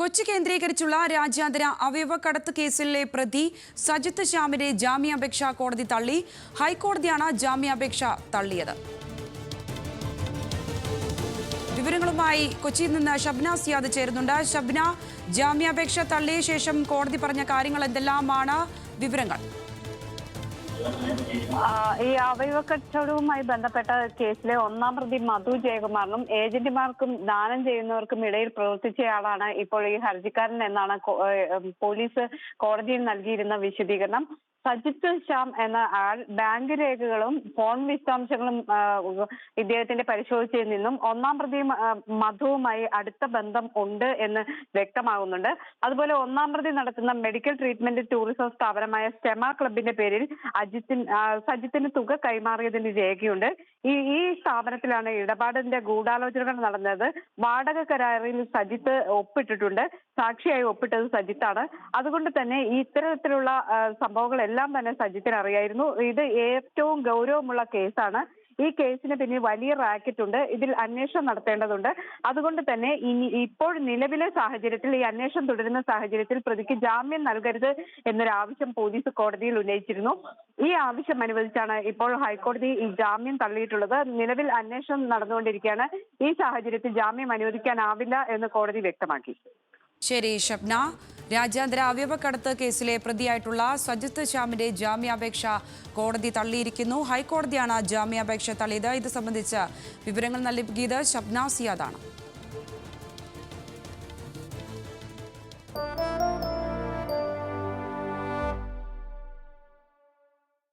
കൊച്ചി കേന്ദ്രീകരിച്ചുള്ള രാജ്യാന്തര അവയവ കടത്ത് കേസിലെ പ്രതി സജിത്ത് ശ്യാമിന്റെ ജാമ്യാപേക്ഷ കോടതി തള്ളി. ഹൈക്കോടതിയാണ് ജാമ്യാപേക്ഷ തള്ളിയത്. വിവരങ്ങളുമായി കൊച്ചിയിൽ നിന്ന് ഷബ്ന സിയാദ് ചേരുന്നുണ്ട്. ഷബ്ന ജാമ്യാപേക്ഷ തള്ളിയ ശേഷം കോടതി പറഞ്ഞ കാര്യങ്ങൾ എന്തെല്ലാമാണ് വിവരങ്ങൾ? ഈ അവയവ കച്ചവടവുമായി ബന്ധപ്പെട്ട കേസിലെ ഒന്നാം പ്രതി മധു ജയകുമാറിനും ഏജന്റുമാർക്കും ദാനം ചെയ്യുന്നവർക്കും ഇടയിൽ പ്രവർത്തിച്ചയാളാണ് ഇപ്പോൾ ഈ ഹർജിക്കാരൻ എന്നാണ് പോലീസ് കോടതിയിൽ നൽകിയിരുന്ന വിശദീകരണം. സജിത്ത് ശ്യാം എന്ന ആൾ ബാങ്ക് രേഖകളും ഫോൺ വിശദാംശങ്ങളും ഇദ്ദേഹത്തിന്റെ പരിശോധിച്ചതിൽ നിന്നും ഒന്നാം പ്രതി മധുവുമായി അടുത്ത ബന്ധം ഉണ്ട് എന്ന് വ്യക്തമാകുന്നുണ്ട്. അതുപോലെ ഒന്നാം പ്രതി നടത്തുന്ന മെഡിക്കൽ ട്രീറ്റ്മെന്റ് ടൂറിസം സ്ഥാപനമായ സ്റ്റെമ ക്ലബിന്റെ പേരിൽ അജിത്തിന് സജിത്തിന് തുക കൈമാറിയതിന് രേഖയുണ്ട്. ഈ ഈ സ്ഥാപനത്തിലാണ് ഇടപാടിന്റെ ഗൂഢാലോചനകൾ നടന്നത്. വാടക കരാറിൽ സജിത്ത് ഒപ്പിട്ടിട്ടുണ്ട്. സാക്ഷിയായി ഒപ്പിട്ടത് സജിത്താണ്. അതുകൊണ്ട് തന്നെ ഇത്തരത്തിലുള്ള ആ, സംഭവങ്ങളെല്ലാം തന്നെ സജിത്തിന് അറിയായിരുന്നു. ഇത് ഏറ്റവും ഗൗരവമുള്ള കേസാണ്. ഈ കേസിന് പിന്നിൽ വലിയ റാക്കറ്റ് ഉണ്ട്. ഇതിൽ അന്വേഷണം നടത്തേണ്ടതുണ്ട്. അതുകൊണ്ട് തന്നെ ഇനി ഇപ്പോൾ നിലവിലെ സാഹചര്യത്തിൽ ഈ അന്വേഷണം തുടരുന്ന സാഹചര്യത്തിൽ പ്രതിക്ക് ജാമ്യം നൽകരുത് എന്നൊരു ആവശ്യം പോലീസ് കോടതിയിൽ ഉന്നയിച്ചിരുന്നു. ഈ ആവശ്യം അനുവദിച്ചാണ് ഇപ്പോൾ ഹൈക്കോടതി ഈ ജാമ്യം തള്ളിയിട്ടുള്ളത്. നിലവിൽ അന്വേഷണം നടന്നുകൊണ്ടിരിക്കുകയാണ്. ഈ സാഹചര്യത്തിൽ ജാമ്യം അനുവദിക്കാനാവില്ല എന്ന് കോടതി വ്യക്തമാക്കി. ശരി ഷബ്ന. രാജ്യാന്തര അവയവക്കടത്ത് കേസിലെ പ്രതിയായിട്ടുള്ള സജിത്ത് ശ്യാമിന്റെ ജാമ്യാപേക്ഷ കോടതി തള്ളിയിരിക്കുന്നു. ഹൈക്കോടതിയാണ് ജാമ്യാപേക്ഷ തള്ളിയത്. ഇത് സംബന്ധിച്ച് വിവരങ്ങൾ നൽകിയത് ഷബ്ന സിയാദാണ്.